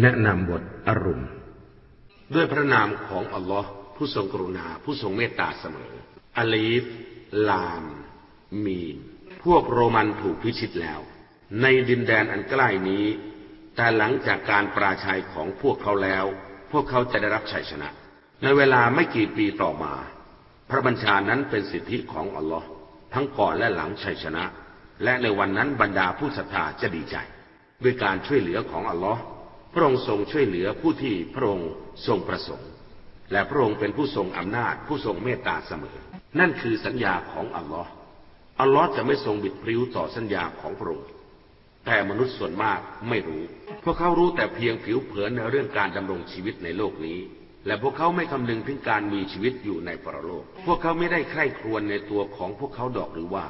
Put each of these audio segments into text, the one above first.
แนะนำบทอรุณด้วยพระนามของอัลลอฮ์ผู้ทรงกรุณาผู้ทรงเมตตาเสมออลีฟ ลาม มีน พวกโรมันถูกพิชิตแล้ว ในดินแดนอันใกล้นี้ แต่หลังจากการปราชัยของพวกเขาแล้ว พวกเขาจะได้รับชัยชนะ ในเวลาไม่กี่ปีต่อมา พระบัญชานั้นเป็นสิทธิของอัลลอฮ์ทั้งก่อนและหลังชัยชนะ และในวันนั้นบรรดาผู้ศรัทธาจะดีใจ ด้วยการช่วยเหลือของอัลลอฮ์ ระองค์ทรงช่วยเหลือผู้ที่พระองค์ทรงประสงค์ และพระองค์เป็นผู้ทรงอำนาจผู้ทรงเมตตาเสมอ นั่นคือสัญญาของอัลลอฮ์อัลลอฮ์จะไม่ทรงบิดพริ้วต่อสัญญาของพระองค์แต่มนุษย์ส่วนมากไม่รู้ พวกเขารู้แต่เพียงผิวเผินในเรื่องการดำรงชีวิตในโลกนี้ และพวกเขาไม่คำนึงถึงการมีชีวิตอยู่ในปรโลก พวกเขาไม่ได้ใคร่ครวญในตัวของพวกเขาดอกหรือว่า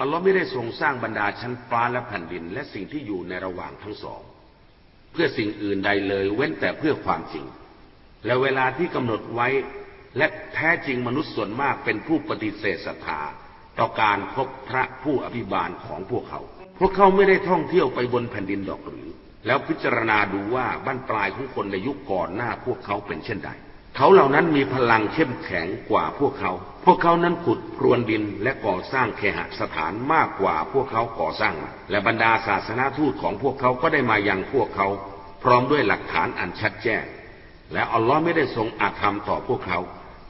อัลลอฮ์ไม่ได้ทรงสร้างบรรดาชั้นฟ้าและแผ่นดิน และสิ่งที่อยู่ในระหว่างทั้งสอง เพื่อสิ่งอื่นใดเลย เว้นแต่เพื่อความจริง และเวลาที่กำหนดไว้ และแท้จริงมนุษย์ส่วนมากเป็นผู้ปฏิเสธศรัทธาต่อการพบพระผู้อภิบาลของพวกเขา พวกเขาไม่ได้ท่องเที่ยวไปบนแผ่นดินดอกหรือ แล้วพิจารณาดูว่าบ้านปลายของคนในยุคก่อนหน้าพวกเขาเป็นเช่นใด เขาเหล่านั้นมีพลังเข้มแข็งกว่าพวกเขา พวกเขานั้นขุดพรวนดินและก่อสร้างเคหสถานมากกว่าพวกเขาก่อสร้าง และบรรดาศาสนาทูตของพวกเขาก็ได้มายังพวกเขา พร้อมด้วยหลักฐานอันชัดแจ้ง และอัลลอฮ์ไม่ได้ทรงอาธรรมต่อพวกเขา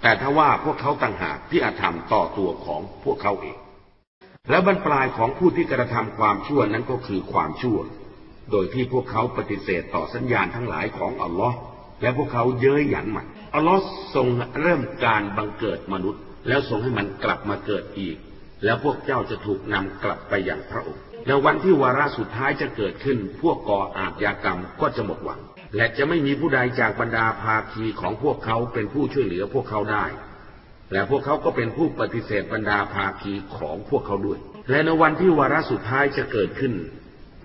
แต่ถ้าว่าพวกเขาต่างหากที่อาธรรมต่อตัวของพวกเขาเอง และบรรปลายของผู้ที่กระทำความชั่วนั้นก็คือความชั่ว โดยที่พวกเขาปฏิเสธต่อสัญญาณทั้งหลายของอัลลอฮ์และพวกเขาเย้ยหยันมันอัลลอฮ์ทรงเริ่มการบังเกิดมนุษย์ แล้วทรงให้มันกลับมาเกิดอีก แล้วพวกเจ้าจะถูกนำกลับไปอย่างพระองค์ และวันที่วาระสุดท้ายจะเกิดขึ้น พวกก่ออาชญากรรมก็จะหมดหวัง และจะไม่มีผู้ใดจากบรรดาภาคีของพวกเขาเป็นผู้ช่วยเหลือพวกเขาได้ และพวกเขาก็เป็นผู้ปฏิเสธบรรดาภาคีของพวกเขาด้วย และในวันที่วาระสุดท้ายจะเกิดขึ้น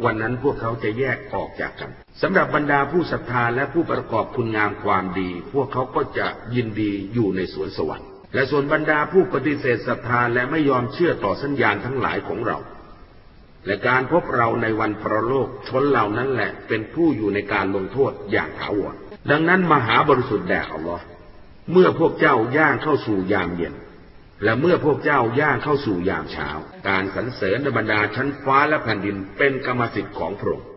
วันนั้นพวกเขาจะแยกออกจากกันสำหรับบรรดาผู้ศรัทธาและผู้ประกอบคุณงามความดี พวกเขาก็จะยินดีอยู่ในสวนสวรรค์ และส่วนบรรดาผู้ปฏิเสธศรัทธาและไม่ยอมเชื่อต่อสัญญาณทั้งหลายของเรา และการพบเราในวันประโลกชนเหล่านั้นแหละเป็นผู้อยู่ในการลงโทษอย่างถาวรดังนั้นมหาบริสุทธิ์แด่อัลลอฮ์เมื่อพวกเจ้าย่างเข้าสู่ยามเย็น และเมื่อพวกเจ้าย่างเข้าสู่ยามเช้า การสรรเสริญในบรรดาชั้นฟ้าและแผ่นดินเป็นกรรมสิทธิ์ของพระองค์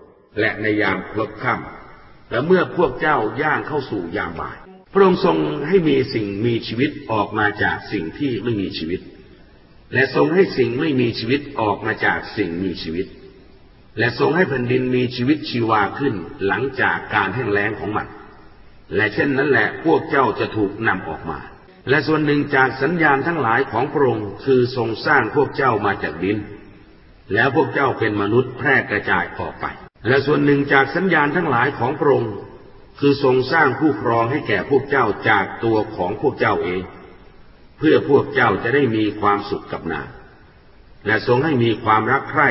และในยามพลบค่ำและเมื่อพวกเจ้าย่างเข้าสู่ยามบ่าย พระองค์ทรงให้มีสิ่งมีชีวิตออกมาจากสิ่งที่ไม่มีชีวิต และทรงให้สิ่งไม่มีชีวิตออกมาจากสิ่งมีชีวิต และทรงให้แผ่นดินมีชีวิตชีวาขึ้นหลังจากการแห้งแล้งของมัน และเช่นนั้นแหละพวกเจ้าจะถูกนำออกมา และส่วนหนึ่งจากสัญญาณทั้งหลายของพระองค์คือทรงสร้างพวกเจ้ามาจากดิน แล้วพวกเจ้าเป็นมนุษย์แพร่กระจายออกไป และส่วนหนึ่งจากสัญญาณทั้งหลายของพระองค์ คือทรงสร้างผู้ครองให้แก่พวกเจ้าจากตัวของพวกเจ้าเอง เพื่อพวกเจ้าจะได้มีความสุขกับนางและทรงให้มีความรักใคร่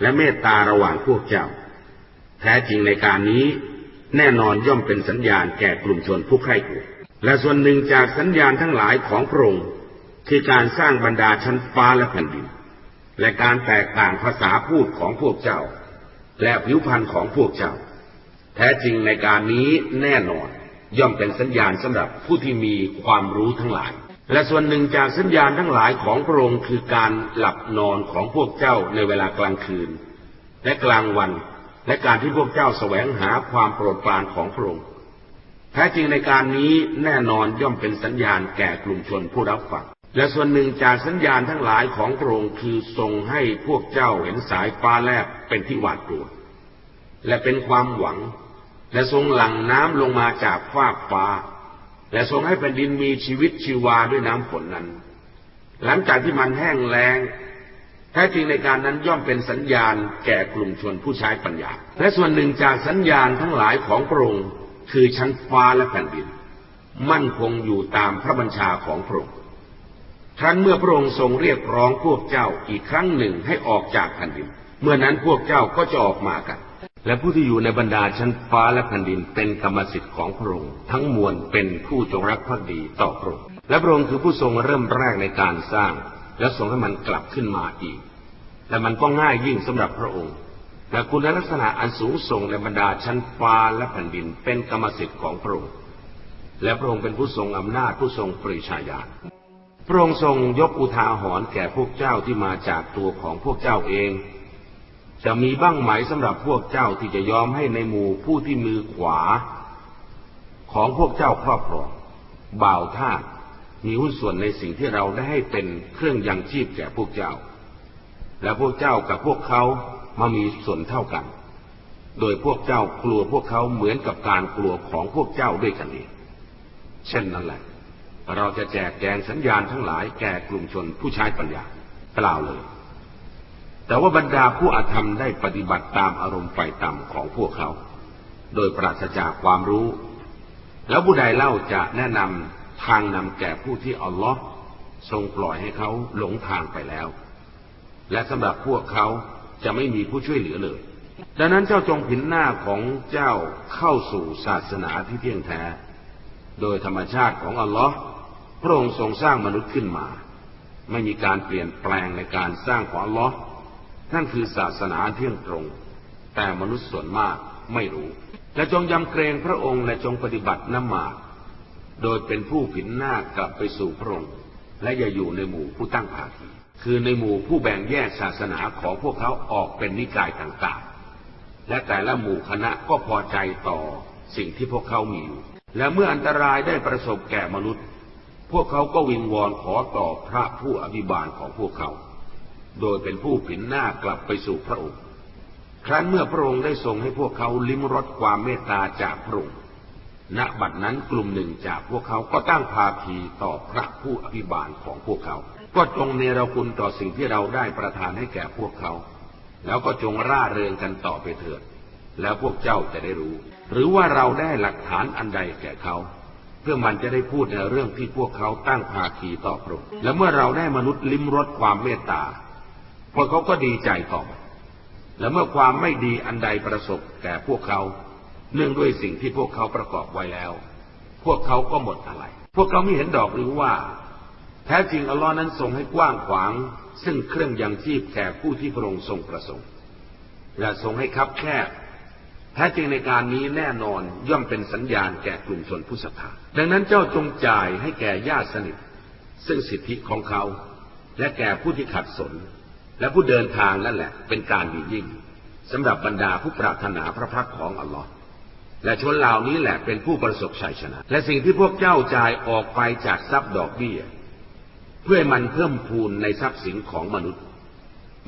และเมตตาระหว่างพวกเจ้า แท้จริงในการนี้ แน่นอนย่อมเป็นสัญญาณแก่กลุ่มชนผู้ใคร่กลัวและส่วนหนึ่งจากสัญญาณทั้งหลายของพระองค์คือการสร้างบรรดาชั้นฟ้าและแผ่นดิน และการแตกต่างภาษาพูดของพวกเจ้า และผิวพรรณของพวกเจ้า แท้จริงในการนี้แน่นอน ย่อมเป็นสัญญาณสำหรับผู้ที่มีความรู้ทั้งหลาย และส่วนหนึ่งจากสัญญาณทั้งหลายของพระองค์คือการหลับนอนของพวกเจ้าในเวลากลางคืน และกลางวัน และการที่พวกเจ้าแสวงหาความโปรดปรานของพระองค์แท้จริงในการนี้แน่นอนย่อมเป็นสัญญาณแก่กลุ่มชนผู้รับฟังและส่วนหนึ่งจากสัญญาณทั้งหลายของพระองค์คือทรงให้พวกเจ้าเห็นสายฟ้าแลบเป็นที่หวาดกลัวและเป็นความหวัง และทรงหลั่งน้ำลงมาจากฟากฟ้า และทรงให้แผ่นดินมีชีวิตชีวาด้วยน้ำฝนนั้น หลังจากที่มันแห้งแล้งแท้จริงในการนั้นย่อมเป็นสัญญาณแก่กลุ่มชนผู้ใช้ปัญญา และส่วนหนึ่งจากสัญญาณทั้งหลายของพระองค์คือชั้นฟ้าและแผ่นดิน มั่นคงอยู่ตามพระบัญชาของพระองค์ครั้นเมื่อพระองค์ทรงเรียกร้องพวกเจ้าอีกครั้งหนึ่งให้ออกจากแผ่นดิน เมื่อนั้นพวกเจ้าก็จะออกมากัน และผู้ที่อยู่ในบรรดาชั้นฟ้าและแผ่นดินเป็นกรรมสิทธิ์ของพระองค์ทั้งมวลเป็นผู้จงรักภักดีต่อพระองค์และพระองค์คือผู้ทรงเริ่มแรกในการสร้าง และทรงให้มันกลับขึ้นมาอีก และมันก็ง่ายยิ่งสำหรับพระองค์และคุณลักษณะอันสูงส่งในบรรดาชั้นฟ้าและแผ่นดินเป็นกรรมสิทธิ์ของพระองค์และพระองค์เป็นผู้ทรงอำนาจผู้ทรงปริชาญาณพระองค์ทรงยกอุทาหรณ์แก่พวกเจ้าที่มาจากตัวของพวกเจ้าเอง จะมีบ้างไหมสำหรับพวกเจ้าที่จะยอมให้ในหมู่ผู้ที่มือขวา ของพวกเจ้าครอบครองบ่าวท่าสมีหุ้นส่วนในสิ่งที่เราได้ให้เป็นเครื่องยังชีพแก่พวกเจ้า และพวกเจ้ากับพวกเขามามีส่วนเท่ากัน โดยพวกเจ้ากลัวพวกเขาเหมือนกับการกลัวของพวกเจ้าด้วยกันเองเช่นนั้นแหละ เราจะแจกแจงสัญญาณทั้งหลายแก่กลุ่มชนผู้ใช้ปัญญาเปล่าเลย แต่ว่าบรรดาผู้อาธรรมได้ปฏิบัติตามอารมณ์ไฟต่ำของพวกเขา โดยปราศจากความรู้ แล้วผู้ใดเล่าจะแนะนำทางนำแก่ผู้ที่อัลลอฮ์ทรงปล่อยให้เขาหลงทางไปแล้ว และสำหรับพวกเขาจะไม่มีผู้ช่วยเหลือเลย ดังนั้นเจ้าจงผินหน้าของเจ้าเข้าสู่ศาสนาที่เที่ยงแท้ โดยธรรมชาติของอัลลอฮ์พระองค์ทรงสร้างมนุษย์ขึ้นมา ไม่มีการเปลี่ยนแปลงในการสร้างของอัลลอฮ์ นั่นคือศาสนาเที่ยงตรง แต่มนุษย์ส่วนมากไม่รู้ และจงยำเกรงพระองค์และจงปฏิบัติน้ำมาดโดยเป็นผู้ผินหน้ากลับไปสู่พระองค์ และอย่าอยู่ในหมู่ผู้ตั้งภาคีคือในหมู่ผู้แบ่งแยกศาสนาของพวกเขาออกเป็นนิกายต่างๆ และแต่ละหมู่คณะก็พอใจต่อสิ่งที่พวกเขามีอยู่ และเมื่ออันตรายได้ประสบแก่มนุษย์ พวกเขาก็วิงวอนขอต่อพระผู้อภิบาลของพวกเขา โดยเป็นผู้ผินหน้ากลับไปสู่พระองค์ ครั้นเมื่อพระองค์ได้ทรงให้พวกเขาลิ้มรสความเมตตาจากพระองค์ ณ บัดนั้นกลุ่มหนึ่งจากพวกเขาก็ตั้งภาคีต่อพระผู้อภิบาลของพวกเขา ก็จงเนรคุณต่อสิ่งที่เราได้ประทานให้แก่พวกเขา แล้วก็จงร่าเริงกันต่อไปเถิด แล้วพวกเจ้าจะได้รู้ หรือว่าเราได้หลักฐานอันใดแก่เขาเพื่อมันจะได้พูดในเรื่องที่พวกเขาตั้งภาคีต่อพระองค์ และเมื่อเราได้มนุษย์ลิ้มรสความเมตตา พวกเขาก็ดีใจต่อ และเมื่อความไม่ดีอันใดประสบแก่พวกเขา เนื่องด้วยสิ่งที่พวกเขาประกอบไว้แล้ว พวกเขาก็หมดอะไร พวกเขาไม่เห็นดอกหรือว่า แท้จริงอัลลอฮ์นั้นทรงให้กว้างขวาง ซึ่งเครื่องยังชีพแก่ผู้ที่พระองค์ทรงประสงค์ และทรงให้คับแคบแท้จริงในการนี้แน่นอนย่อมเป็นสัญญาณแก่กลุ่มชนผู้ศรัทธาดังนั้นเจ้าจงจ่ายให้แก่ญาติสนิท ซึ่งสิทธิของเขา และแก่ผู้ที่ขัดสน และผู้เดินทางนั่นแหละ เป็นการดียิ่งสำหรับบรรดาผู้ปรารถนาพระพักของอัลลอฮ์และชนเหล่านี้แหละเป็นผู้ประสบชัยชนะ และสิ่งที่พวกเจ้าจ่ายออกไปจากทรัพย์ดอกเบี้ย เพื่อมันเพิ่มพูนในทรัพย์สินของมนุษย์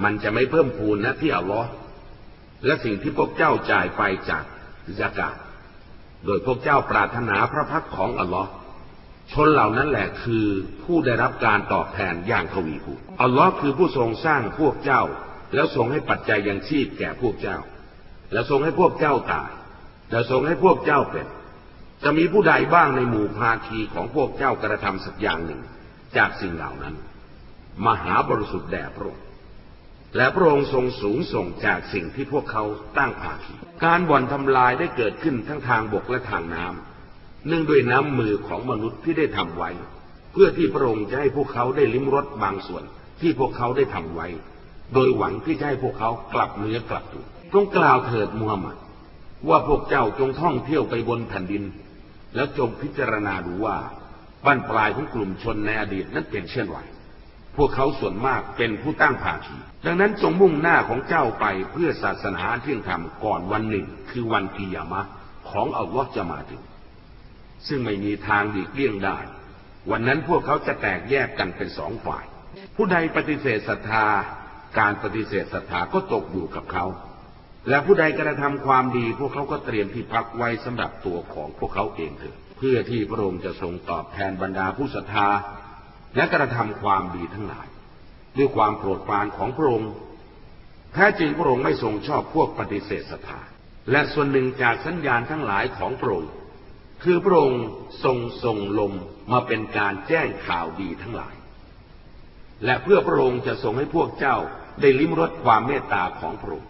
มันจะไม่เพิ่มพูนนะที่อัลลอฮ์และสิ่งที่พวกเจ้าจ่ายไปจากซากาโดยพวกเจ้าปรารถนาพระพักของอัลลอฮ์ ชนเหล่านั้นแหละคือผู้ได้รับการตอบแทนอย่างทวีคูณอัลลอฮ์คือผู้ทรงสร้างพวกเจ้า แล้วทรงให้ปัจจัยยังชีพแก่พวกเจ้า แล้วทรงให้พวกเจ้าตาย แล้วทรงให้พวกเจ้าเป็น จะมีผู้ใดบ้างในหมู่ภาคีของพวกเจ้ากระทำสักอย่างหนึ่ง จากสิ่งเหล่านั้น มหาบริสุทธิ์แด่พระองค์และพระองค์ทรงสูงส่งจากสิ่งที่พวกเขาตั้งภาคี การบ่อนทำลายได้เกิดขึ้นทั้งทางบกและทางน้ำ เนื่องด้วยน้ำมือของมนุษย์ที่ได้ทำไว้ เพื่อที่พระองค์จะให้พวกเขาได้ลิ้มรสบางส่วน ที่พวกเขาได้ทำไว้ โดยหวังที่จะให้พวกเขากลับเนื้อกลับตัวจงกล่าวเถิดมูฮัมหมัดว่าพวกเจ้าจงท่องเที่ยวไปบนแผ่นดิน แล้วจงพิจารณาดูว่าบ้นปลายของกลุ่มชนในอดีตนั้นเป็นเช่นไรพวกเขาส่วนมากเป็นผู้ตั้งภาคีดังนั้นจงมุ่งหน้าของเจ้าไปเพื่อศาสนาเที่ยงธรรมก่อนวันหนึ่ง คือวันกิยามะของอัลลอฮ์จะมาถึง ซึ่งไม่มีทางดีกเลี่ยงได้ วันนั้นพวกเขาจะแตกแยกกันเป็นสองฝ่าย ผู้ใดปฏิเสธศรัทธา การปฏิเสธศรัทธาก็ตกอยู่กับเขา และผู้ใดกระทำความดี พวกเขาก็เตรียมที่พักไว้สำหรับตัวของพวกเขาเองเถิดเพื่อที่พระองค์จะทรงตอบแทนบรรดาผู้ศรัทธา และกระทำความดีทั้งหลาย ด้วยความโปรดปรานของพระองค์แท้จริงพระองค์ไม่ทรงชอบพวกปฏิเสธศรัทธาและส่วนหนึ่งจากสัญญาณทั้งหลายของพระองค์ คือพระองค์ทรงส่งลมมาเป็นการแจ้งข่าวดีทั้งหลาย และเพื่อพระองค์จะทรงให้พวกเจ้าได้ลิ้มรสความเมตตาของพระองค์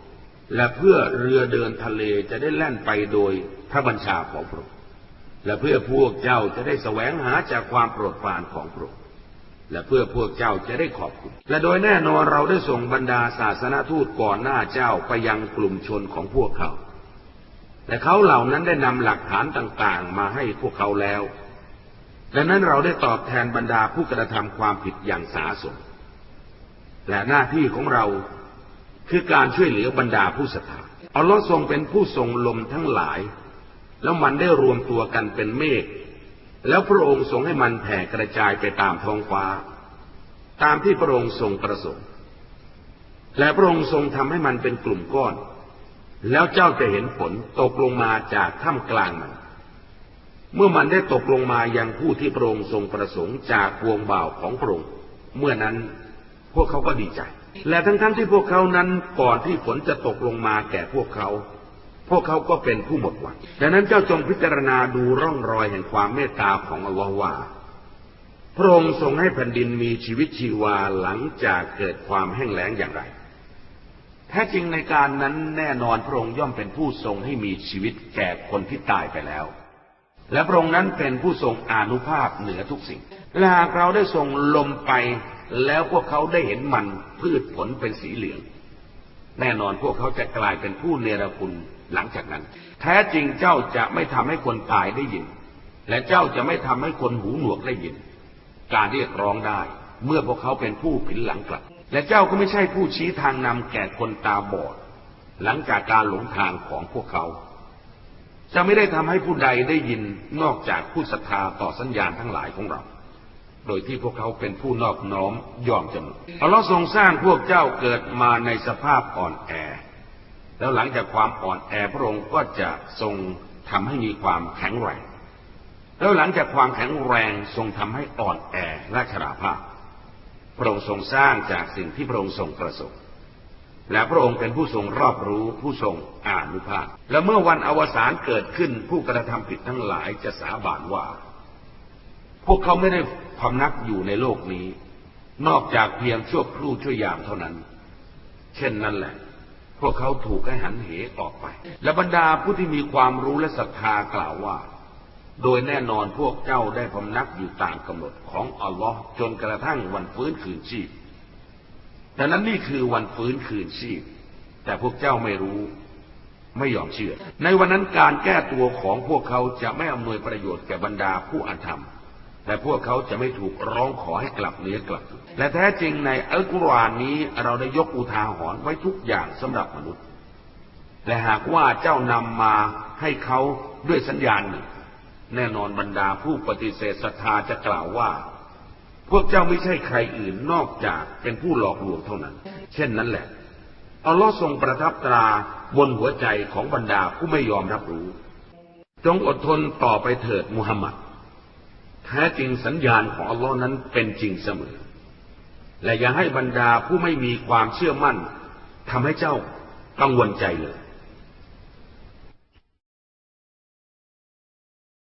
และเพื่อเรือเดินทะเลจะได้แล่นไปโดยพระบัญชาของพระองค์ และเพื่อพวกเจ้าจะได้แสวงหาจากความโปรดปรานของพระองค์ และเพื่อพวกเจ้าจะได้ขอบคุณ และโดยแน่นอนเราได้ส่งบรรดาศาสนาทูตก่อนหน้าเจ้าไปยังกลุ่มชนของพวกเขา และเขาเหล่านั้นได้นำหลักฐานต่างๆ มาให้พวกเขาแล้ว ดังนั้นเราได้ตอบแทนบรรดาผู้กระทำความผิดอย่างสาสม และหน้าที่ของเราคือการช่วยเหลือบรรดาผู้ศรัทธาอัลลอฮ์ทรงเป็นผู้ทรงลมทั้งหลาย แล้วมันได้รวมตัวกันเป็นเมฆ แล้วพระองค์ทรงให้มันแผ่กระจายไปตามท้องฟ้า ตามที่พระองค์ทรงประสงค์ และพระองค์ทรงทำให้มันเป็นกลุ่มก้อน แล้วเจ้าจะเห็นฝนตกลงมาจากท่ามกลางมัน เมื่อมันได้ตกลงมายังผู้ที่พระองค์ทรงประสงค์จากพวงบ่าวของพระองค์ เมื่อนั้นพวกเขาก็ดีใจ และทั้งๆทที่พวกเขานั้นก่อนที่ฝนจะตกลงมาแก่พวกเขา พวกเขาก็เป็นผู้หมดหวัง ดังนั้นเจ้าจงพิจารณาดูร่องรอยแห่งความเมตตาของอัลลอฮ์ว่า พระองค์ทรงให้แผ่นดินมีชีวิตชีวาหลังจากเกิดความแห้งแล้งอย่างไร แท้จริงในการนั้นแน่นอนพระองค์ย่อมเป็นผู้ทรงให้มีชีวิตแก่คนที่ตายไปแล้ว และพระองค์นั้นเป็นผู้ทรงอนุภาพเหนือทุกสิ่ง และหากเราได้ทรงลมไป แล้วพวกเขาได้เห็นมันพืชผลเป็นสีเหลือง แน่นอนพวกเขาจะกลายเป็นผู้เนรคุณหลังจากนั้น แท้จริงเจ้าจะไม่ทำให้คนตายได้ยิน และเจ้าจะไม่ทำให้คนหูหนวกได้ยิน การเรียกร้องได้เมื่อพวกเขาเป็นผู้ผินหลังกลับ และเจ้าก็ไม่ใช่ผู้ชี้ทางนำแก่คนตาบอด หลังจากการหลงทางของพวกเขา จะไม่ได้ทำให้ผู้ใดได้ยินนอกจากผู้ศรัทธาต่อสัญญาณทั้งหลายของเรา โดยที่พวกเขาเป็นผู้นอบน้อมยอมจำนนอัลลอฮ์ทรงสร้างพวกเจ้าเกิดมาในสภาพอ่อนแอ แล้วหลังจากความอ่อนแอพระองค์ก็จะทรงทำให้มีความแข็งแรง แล้วหลังจากความแข็งแรงทรงทำให้อ่อนแอและชราภาพ พระองค์ทรงสร้างจากสิ่งที่พระองค์ทรงประสบและพระองค์เป็นผู้ทรงรอบรู้ผู้ทรงอานุภาพ และเมื่อวันอวสานเกิดขึ้นผู้กระทำผิดทั้งหลายจะสาบานว่า พวกเขาไม่ได้พำนักอยู่ในโลกนี้ นอกจากเพียงชั่วครู่ชั่วยามเท่านั้น เช่นนั้นแหละ พวกเขาถูกให้หันเหออกไป และบรรดาผู้ที่มีความรู้และศรัทธากล่าวว่า โดยแน่นอนพวกเจ้าได้พำนักอยู่ตามกำหนดของอัลลอฮ์จนกระทั่งวันฟื้นคืนชีพดังนั้นนี่คือวันฟื้นคืนชีพ แต่พวกเจ้าไม่รู้ไม่ยอมเชื่อ ในวันนั้นการแก้ตัวของพวกเขาจะไม่อำนวยประโยชน์แก่บรรดาผู้อาธรรม และพวกเขาจะไม่ถูกร้องขอให้กลับเนื้อกลับตัวและแท้จริงในอัลกุรอานนี้เราได้ยกอุทาหรณ์ไว้ทุกอย่างสำหรับมนุษย์ และหากว่าเจ้านำมาให้เขาด้วยสัญญาณหนึ่ง แน่นอนบรรดาผู้ปฏิเสธศรัทธาจะกล่าวว่า พวกเจ้าไม่ใช่ใครอื่นนอกจากเป็นผู้หลอกลวงเท่านั้น เช่นนั้นแหละอัลลอฮ์ทรงประทับตราบนหัวใจของบรรดาผู้ไม่ยอมรับรู้ จงอดทนต่อไปเถิดมุฮัมมัดแท้จริงสัญญาณของอัลลอฮ์นั้นเป็นจริงเสมอ และอย่าให้บรรดาผู้ไม่มีความเชื่อมั่นทำให้เจ้ากังวลใจเลย